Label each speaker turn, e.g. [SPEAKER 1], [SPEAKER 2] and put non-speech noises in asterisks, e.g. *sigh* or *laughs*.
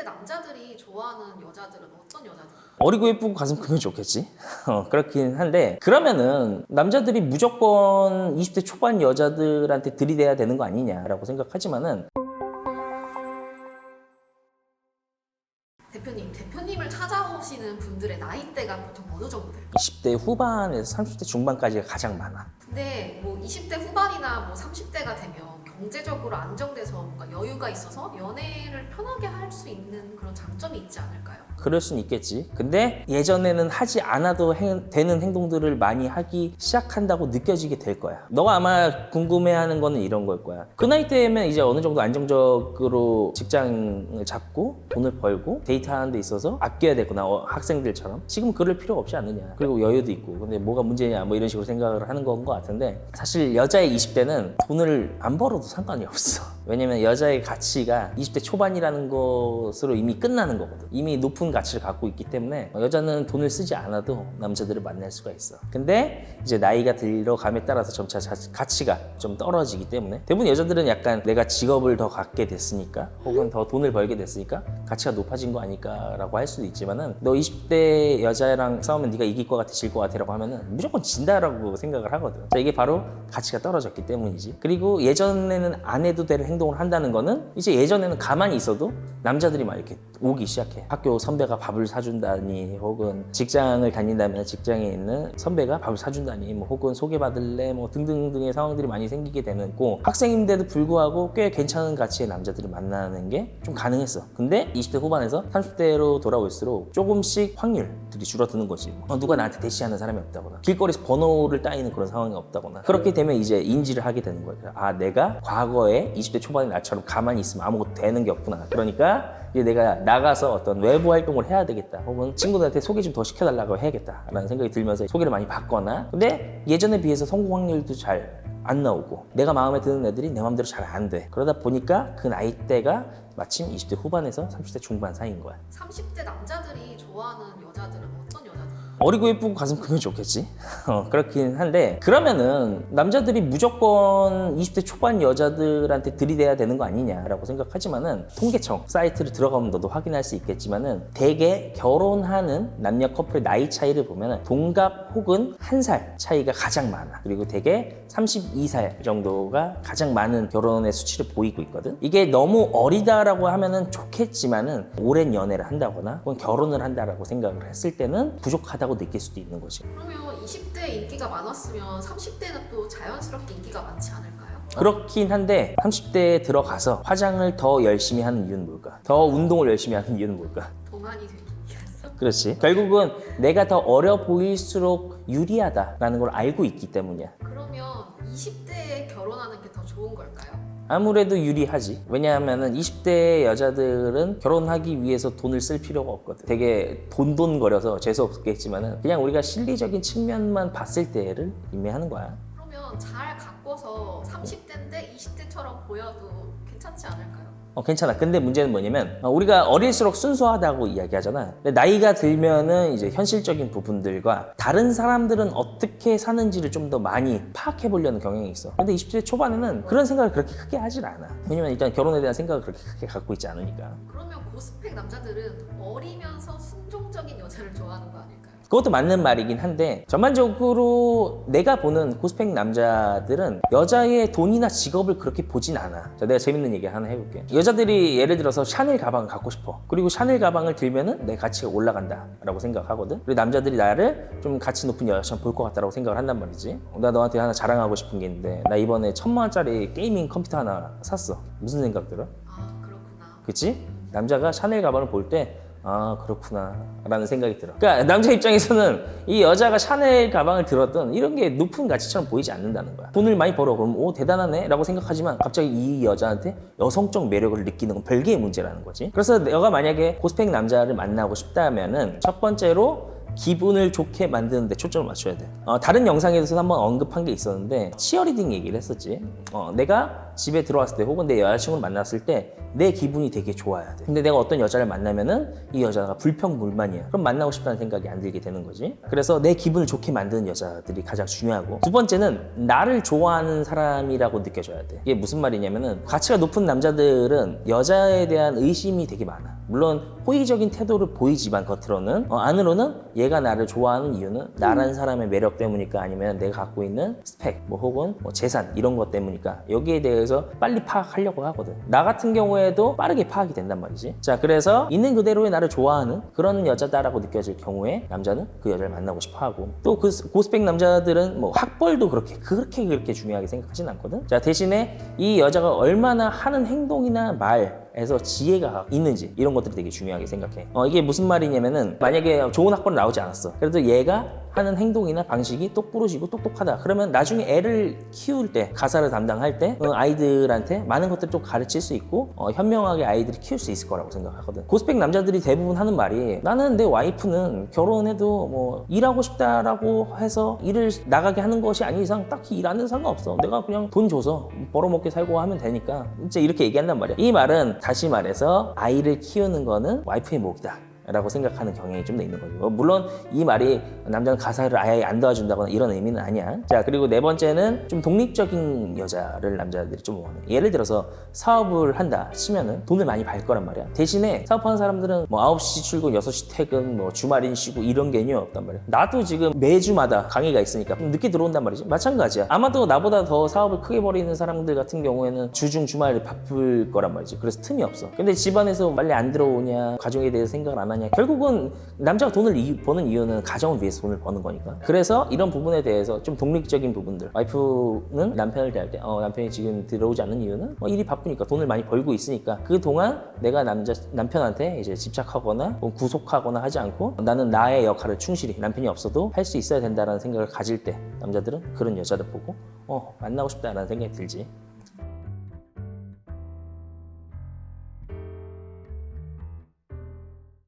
[SPEAKER 1] 30대 남자들이 좋아하는 여자들은 어떤 여자들?
[SPEAKER 2] 어리고 예쁘고 가슴 크면 좋겠지. *laughs* 어, 그렇긴 한데 그러면은 남자들이 무조건 20대 초반 여자들한테 들이대야 되는 거 아니냐라고 생각하지만은
[SPEAKER 1] 대표님, 대표님을 찾아오시는 분들의 나이대가 보통 어느 정도 돼요?
[SPEAKER 2] 20대 후반에서 30대 중반까지가 가장 많아.
[SPEAKER 1] 근데 뭐 20대 후반이나 뭐 30대가 되면 경제적으로 안정돼서 뭔가 여유가 있어서 연애를 편하게 할 수 있는 그런 장점이 있지 않을까요?
[SPEAKER 2] 그럴 수는 있겠지. 근데 예전에는 하지 않아도 해- 되는 행동들을 많이 하기 시작한다고 느껴지게 될 거야. 너가 아마 궁금해하는 거는 이런 걸 거야. 그 나이 때면 이제 어느 정도 안정적으로 직장을 잡고 돈을 벌고 데이트하는 데 있어서 아껴야 되구나. 어, 학생들처럼. 지금 그럴 필요가 없지 않느냐. 그리고 여유도 있고. 근데 뭐가 문제냐 뭐 이런 식으로 생각을 하는 건 것 같은데 사실 여자의 20대는 돈을 안 벌어도 상관이 없어. 왜냐면 여자의 가치가 20대 초반이라는 것으로 이미 끝나는 거거든. 이미 높은 가치를 갖고 있기 때문에 여자는 돈을 쓰지 않아도 남자들을 만날 수가 있어. 근데 이제 나이가 들어감에 따라서 점차 자- 가치가 좀 떨어지기 때문에 대부분 여자들은 약간 내가 직업을 더 갖게 됐으니까 혹은 더 돈을 벌게 됐으니까 가치가 높아진 거 아닐까라고 할 수도 있지만은 너 20대 여자랑 싸우면 네가 이길 것 같아 질 것 같아라고 하면은 무조건 진다라고 생각을 하거든. 자, 이게 바로 가치가 떨어졌기 때문이지. 그리고 예전에는 안 해도 될 행동을 한다는 거는 이제 예전에는 가만히 있어도 남자들이 막 이렇게 오기 시작해. 학교 선배가 밥을 사준다니 혹은 직장을 다닌다면 직장에 있는 선배가 밥을 사준다니 뭐 혹은 소개받을래 뭐 등등등의 상황들이 많이 생기게 되는 거 학생인데도 불구하고 꽤 괜찮은 가치의 남자들을 만나는 게 좀 가능했어. 근데 20대 후반에서 30대로 돌아올수록 조금씩 확률들이 줄어드는 거지. 어, 누가 나한테 대시하는 사람이 없다거나 길거리에서 번호를 따이는 그런 상황이 없다거나 그렇게 되면 이제 인지를 하게 되는 거예요. 아 내가 과거에 20대 초반의 나처럼 가만히 있으면 아무것도 되는 게 없구나. 그러니까 이제 내가 나가서 어떤 외부 활동을 해야 되겠다. 혹은 친구들한테 소개 좀 더 시켜달라고 해야겠다라는 생각이 들면서 소개를 많이 받거나. 근데 예전에 비해서 성공 확률도 잘안 나오고 내가 마음에 드는 애들이 내 마음대로 잘 안 돼. 그러다 보니까 그 나이대가 마침 20대 후반에서 30대 중반 사이인 거야.
[SPEAKER 1] 30대 남자들이 좋아하는 여자들은 어떤 여자들?
[SPEAKER 2] 어리고 예쁘고 가슴 크면 좋겠지. *laughs* 어, 그렇긴 한데 그러면은 남자들이 무조건 20대 초반 여자들한테 들이대야 되는 거 아니냐라고 생각하지만은 통계청 사이트를 들어가면 너도 확인할 수 있겠지만은 대개 결혼하는 남녀 커플의 나이 차이를 보면은 동갑 혹은 한 살 차이가 가장 많아. 그리고 대개 32살 정도가 가장 많은 결혼의 수치를 보이고 있거든. 이게 너무 어리다라고 하면은 좋겠지만은 오랜 연애를 한다거나 혹은 결혼을 한다라고 생각을 했을 때는 부족하다고 느낄 수도 있는 거지.
[SPEAKER 1] 그러면 20대 인기가 많았으면 30대는 또 자연스럽게 인기가 많지 않을까요?
[SPEAKER 2] 그렇긴 한데 30대에 들어가서 화장을 더 열심히 하는 이유는 뭘까? 더 운동을 열심히 하는 이유는 뭘까?
[SPEAKER 1] 동안이 되기 위해서.
[SPEAKER 2] 그렇지. 결국은 내가 더 어려 보일수록 유리하다라는 걸 알고 있기 때문이야.
[SPEAKER 1] 그러면 20대에 결혼하는 게 더 좋은 걸까요?
[SPEAKER 2] 아무래도 유리하지. 왜냐하면은 20대 여자들은 결혼하기 위해서 돈을 쓸 필요가 없거든. 되게 돈돈거려서 재수 없겠지만은 그냥 우리가 실리적인 측면만 봤을 때를 의미하는 거야.
[SPEAKER 1] 그러면 잘 가꿔서 30대인데 20대처럼 보여도 괜찮지 않을까요?
[SPEAKER 2] 어, 괜찮아. 근데 문제는 뭐냐면 어, 우리가 어릴수록 순수하다고 이야기하잖아. 근데 나이가 들면은 이제 현실적인 부분들과 다른 사람들은 어떻게 사는지를 좀 더 많이 파악해 보려는 경향이 있어. 근데 20대 초반에는 그런 생각을 그렇게 크게 하질 않아. 왜냐면 일단 결혼에 대한 생각을 그렇게 크게 갖고 있지 않으니까.
[SPEAKER 1] 그러면 고스펙 남자들은 어리면서 순종적인 여자를 좋아하는 거 아닐까요?
[SPEAKER 2] 그것도 맞는 말이긴 한데 전반적으로 내가 보는 고스펙 남자들은 여자의 돈이나 직업을 그렇게 보진 않아. 자, 내가 재밌는 얘기 하나 해볼게. 여자들이 예를 들어서 샤넬 가방을 갖고 싶어. 그리고 샤넬 가방을 들면은 내 가치가 올라간다 라고 생각하거든. 그리고 남자들이 나를 좀 가치 높은 여자처럼 볼 것 같다라고 생각을 한단 말이지. 나 너한테 하나 자랑하고 싶은 게 있는데 나 이번에 천만 원짜리 게이밍 컴퓨터 하나 샀어. 무슨 생각 들어?
[SPEAKER 1] 아 그렇구나.
[SPEAKER 2] 그치? 남자가 샤넬 가방을 볼 때, 아, 그렇구나. 라는 생각이 들어. 그러니까 남자 입장에서는 이 여자가 샤넬 가방을 들었던 이런 게 높은 가치처럼 보이지 않는다는 거야. 돈을 많이 벌어. 그럼, 오, 대단하네. 라고 생각하지만 갑자기 이 여자한테 여성적 매력을 느끼는 건 별개의 문제라는 거지. 그래서 너가 만약에 고스펙 남자를 만나고 싶다면은 첫 번째로 기분을 좋게 만드는데 초점을 맞춰야 돼. 어, 다른 영상에서 한번 언급한 게 있었는데 치어리딩 얘기를 했었지. 어, 내가 집에 들어왔을 때 혹은 내 여자친구를 만났을 때 내 기분이 되게 좋아야 돼. 근데 내가 어떤 여자를 만나면은 이 여자가 불평불만이야. 그럼 만나고 싶다는 생각이 안 들게 되는 거지. 그래서 내 기분을 좋게 만드는 여자들이 가장 중요하고 두 번째는 나를 좋아하는 사람이라고 느껴져야 돼. 이게 무슨 말이냐면은 가치가 높은 남자들은 여자에 대한 의심이 되게 많아. 물론 호의적인 태도를 보이지만 겉으로는 어, 안으로는 얘가 나를 좋아하는 이유는 나라는 사람의 매력 때문일까 아니면 내가 갖고 있는 스펙 뭐 혹은 뭐 재산 이런 것 때문일까 여기에 대해서 빨리 파악하려고 하거든 나 같은 경우에도 빠르게 파악이 된단 말이지 자 그래서 있는 그대로의 나를 좋아하는 그런 여자다라고 느껴질 경우에 남자는 그 여자를 만나고 싶어 하고 또 그 고스펙 남자들은 뭐 학벌도 그렇게 그렇게 그렇게 중요하게 생각하진 않거든 자 대신에 이 여자가 얼마나 하는 행동이나 말 에서 지혜가 있는지 이런 것들이 되게 중요하게 생각해. 어, 이게 무슨 말이냐면은 만약에 좋은 학벌 나오지 않았어. 그래도 얘가 하는 행동이나 방식이 똑부러지고 똑똑하다. 그러면 나중에 애를 키울 때 가사를 담당할 때 어, 아이들한테 많은 것들을 좀 가르칠 수 있고 어, 현명하게 아이들이 키울 수 있을 거라고 생각하거든. 고스펙 남자들이 대부분 하는 말이 나는 내 와이프는 결혼해도 뭐 일하고 싶다라고 해서 일을 나가게 하는 것이 아닌 이상 딱히 일하는 상관없어. 내가 그냥 돈 줘서 벌어먹게 살고 하면 되니까 진짜 이렇게 얘기한단 말이야. 이 말은 다시 말해서 아이를 키우는 거는 와이프의 몫이다. 라고 생각하는 경향이 좀 더 있는 거죠. 어, 물론 이 말이 남자는 가사를 아예 안 도와준다거나 이런 의미는 아니야. 자, 그리고 네 번째는 좀 독립적인 여자를 남자들이 좀 원해. 예를 들어서 사업을 한다 치면은 돈을 많이 벌 거란 말이야. 대신에 사업하는 사람들은 뭐 9시 출근, 6시 퇴근, 뭐 주말인 쉬고 이런 개념이 없단 말이야. 나도 지금 매주마다 강의가 있으니까 좀 늦게 들어온단 말이지. 마찬가지야. 아마도 나보다 더 사업을 크게 벌이는 사람들 같은 경우에는 주중 주말에 바쁠 거란 말이지. 그래서 틈이 없어. 근데 집안에서 빨리 안 들어오냐, 가정에 대해서 생각을 안 하냐. 결국은 남자가 돈을 이- 버는 이유는 가정을 위해서 돈을 버는 거니까. 그래서 이런 부분에 대해서 좀 독립적인 부분들. 와이프는 남편을 대할 때, 어, 남편이 지금 들어오지 않는 이유는 뭐 일이 바쁘니까 돈을 많이 벌고 있으니까 그 동안 내가 남자 남편한테 이제 집착하거나 뭐 구속하거나 하지 않고 나는 나의 역할을 충실히 남편이 없어도 할 수 있어야 된다라는 생각을 가질 때 남자들은 그런 여자들 보고 어 만나고 싶다라는 생각이 들지.